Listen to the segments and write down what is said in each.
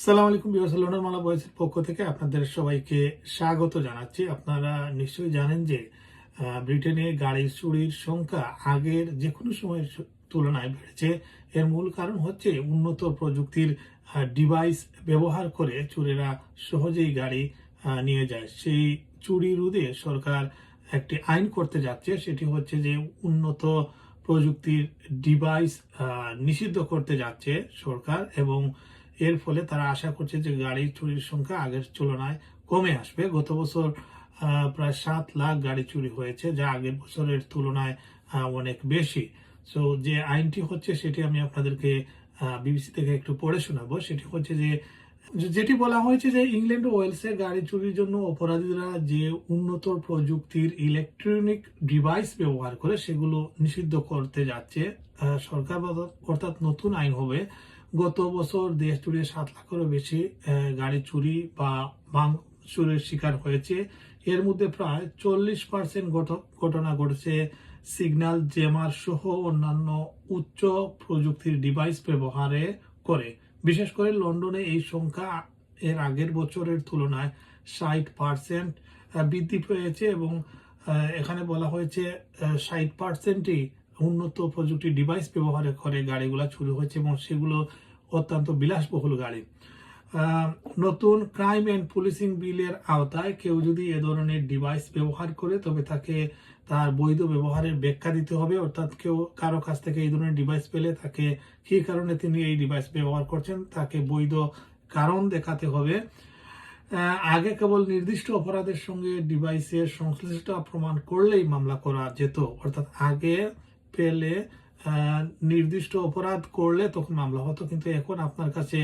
আসসালামু আলাইকুম বিবাস লন্ডন মালা বয়েসের পক্ষ থেকে আপনাদের সবাইকে স্বাগত জানাচ্ছি। আপনারা নিশ্চয়ই জানেন যে ব্রিটেনে গাড়ি চুরির সংখ্যা আগের যে কোনো সময়ের তুলনায় বেড়েছে। এর মূল কারণ হচ্ছে উন্নত প্রযুক্তির ডিভাইস ব্যবহার করে চোরেরা সহজেই গাড়ি নিয়ে যায়। সেই চুরি রোধে সরকার একটি আইন করতে যাচ্ছে। সেটি হচ্ছে যে উন্নত প্রযুক্তির ডিভাইস নিষিদ্ধ করতে যাচ্ছে সরকার এবং এর ফলে তারা আশা করছে যে গাড়ি চুরির সংখ্যা আগের তুলনায় কমে আসবে। গত বছর প্রায় সাত লাখ গাড়ি চুরি হয়েছে, যা আগের বছরের তুলনায় অনেক বেশি। সো যে আইনটি হচ্ছে সেটি আমি আপনাদেরকে বিবিসি থেকে একটু পড়ে শোনাবো। সেটি হচ্ছে যে, যেটি বলা হয়েছে যে ইংল্যান্ড ও ওয়েলসে গাড়ি চুরির জন্য অপরাধীরা যে উন্নত প্রযুক্তির ইলেকট্রনিক ডিভাইস ব্যবহার করে সেগুলো নিষিদ্ধ করতে যাচ্ছে সরকার অর্থাৎ নতুন আইন হবে গত বছর দেশ জুড়ে সাত লাখেরও বেশি গাড়ি চুরি বা ভাঙচুরের শিকার হয়েছে। এর মধ্যে প্রায় চল্লিশ পার্সেন্ট ঘটনা ঘটেছে সিগন্যাল জেমার সহ অন্যান্য উচ্চ প্রযুক্তির ডিভাইস ব্যবহারে করে। বিশেষ করে লন্ডনে এই সংখ্যা এর আগের বছরের তুলনায় ষাট পার্সেন্ট বৃদ্ধি পেয়েছে এবং এখানে বলা হয়েছে ষাট পার্সেন্টই উন্নত প্রযুক্তি ডিভাইস ব্যবহার করে গাড়িগুলো চুরি হয়েছে এবং সেগুলো অত্যন্ত বিলাসবহুল গাড়ি। নতুন ক্রাইম অ্যান্ড পুলিশিং বিলের আওতায় কেউ যদি এ ধরনের ডিভাইস ব্যবহার করে, তবে তাকে তার বৈধ ব্যবহারের ব্যাখ্যা দিতে হবে। অর্থাৎ কেউ কারও কাছ থেকে এই ধরনের ডিভাইস পেলে তাকে কি কারণে তিনি এই ডিভাইস ব্যবহার করছেন, তাকে বৈধ কারণ দেখাতে হবে। আগে কেবল নির্দিষ্ট অপরাধের সঙ্গে ডিভাইসের সংশ্লিষ্টতা প্রমাণ করলেই মামলা করা যেত। অর্থাৎ আগে পেলে নির্দিষ্ট অপরাধ করলে তখন মামলা হতো। কিন্তু এখন আপনার কাছে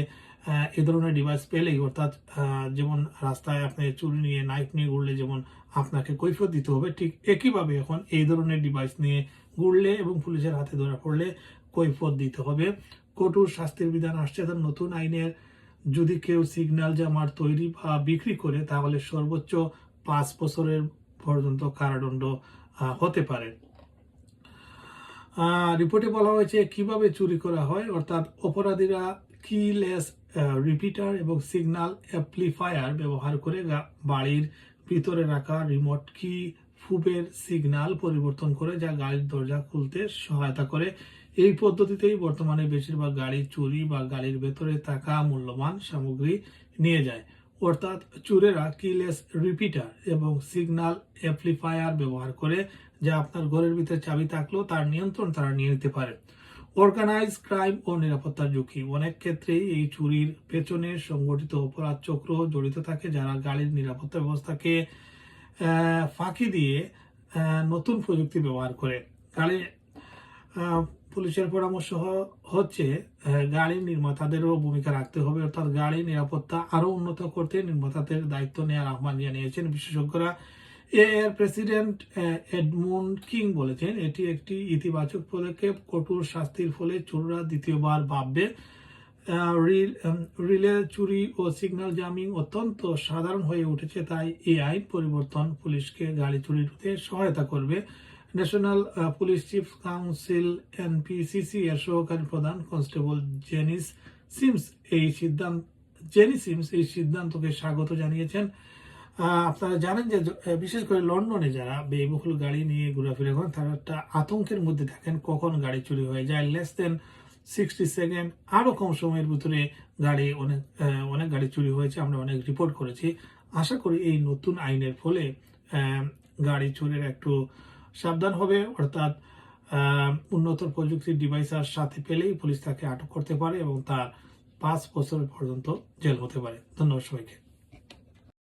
এ ধরনের ডিভাইস পেলেই, অর্থাৎ যেমন রাস্তায় আপনি চুরি নিয়ে নাইফ নিয়ে ঘুরলে যেমন আপনাকে কৈফত দিতে হবে, ঠিক একইভাবে এখন এই ধরনের ডিভাইস নিয়ে ঘুরলে এবং পুলিশের হাতে ধরা পড়লে কৈফত দিতে হবে। কঠোর শাস্তির বিধান আসছে তার নতুন আইনের। যদি কেউ সিগন্যাল জামার তৈরি বা বিক্রি করে, তাহলে সর্বোচ্চ পাঁচ বছরের পর্যন্ত কারাদণ্ড হতে পারে। রিপোর্টে বলা হয়েছে কীভাবে চুরি করা হয়, অর্থাৎ অপরাধীরা কিলেস রিপিটার এবং সিগন্যাল অ্যাপ্লিফায়ার ব্যবহার করে বাড়ির ভিতরে রাখা রিমোট কি ফুবের সিগন্যাল পরিবর্তন করে যা গাড়ির দরজা খুলতে সহায়তা করে। এই পদ্ধতিতেই বর্তমানে বেশিরভাগ গাড়ি চুরি বা গাড়ির ভেতরে থাকা মূল্যবান সামগ্রী নিয়ে যায়। অর্থাৎ চোরেরা কিলেস রিপিটার এবং সিগন্যাল অ্যাপ্লিফায়ার ব্যবহার করে যা আপনার ঘরের ভিতরে চাবি থাকলেও তার নিয়ন্ত্রণ তারা নিয়ে নিতে পারে। অর্গানাইজ ক্রাইম ও নিরাপত্তার ঝুঁকি। অনেক ক্ষেত্রেই এই চুরির পেছনে সংগঠিত অপরাধ চক্র জড়িত থাকে যারা গাড়ির নিরাপত্তা ব্যবস্থাকে ফাঁকি দিয়ে নতুন প্রযুক্তি ব্যবহার করে। গাড়ি পুলিশের পরামর্শ হচ্ছে গাড়ির নির্মাতাদেরও ভূমিকা রাখতে হবে। অর্থাৎ গাড়ির নিরাপত্তা আরও উন্নত করতে নির্মাতাদের দায়িত্ব নেওয়ার আহ্বান জানিয়েছেন বিশেষজ্ঞরা। এর প্রেসিডেন্ট আহ, এডমুন্ড কিং বলেছেন এটি একটি ইতিবাচক পদক্ষেপ কঠোর শাস্তির ফলে চোররা দ্বিতীয়বার ভাববে রিল- চুরি ও সিগন্যাল জামিং অত্যন্ত সাধারণ হয়ে উঠেছে তাই এই আইন পরিবর্তন পুলিশকে গাড়ি চুরি রোধে সহায়তা করবে। National police chief council NPCC এর সহকারী প্রধান কনস্টেবল জেনিস সিমস এই সিদ্ধান্ত জেনি সিমস এই সিদ্ধান্তকে স্বাগত জানিয়েছেন। আপনারা জানেন যে বিশেষ করে লন্ডনে যারা ব্যয়বহুল গাড়ি নিয়ে ঘোরাফেরা করেন, তারা একটা আতঙ্কের মধ্যে থাকেন কখন গাড়ি চুরি হয়ে যায়। লেস দেন সিক্সটি সেকেন্ড আরও কম সময়ের ভিতরে গাড়ি অনেক অনেক গাড়ি চুরি হয়েছে। আমরা অনেক রিপোর্ট করেছি। আশা করি এই নতুন আইনের ফলে গাড়ি চুরির একটু সাবধান হবে, অর্থাৎ উন্নত প্রযুক্তির ডিভাইস আর সাথে পেলেই পুলিশ তাকে আটক করতে পারে এবং তার পাঁচ বছর পর্যন্ত জেল হতে পারে। ধন্যবাদ সবাইকে।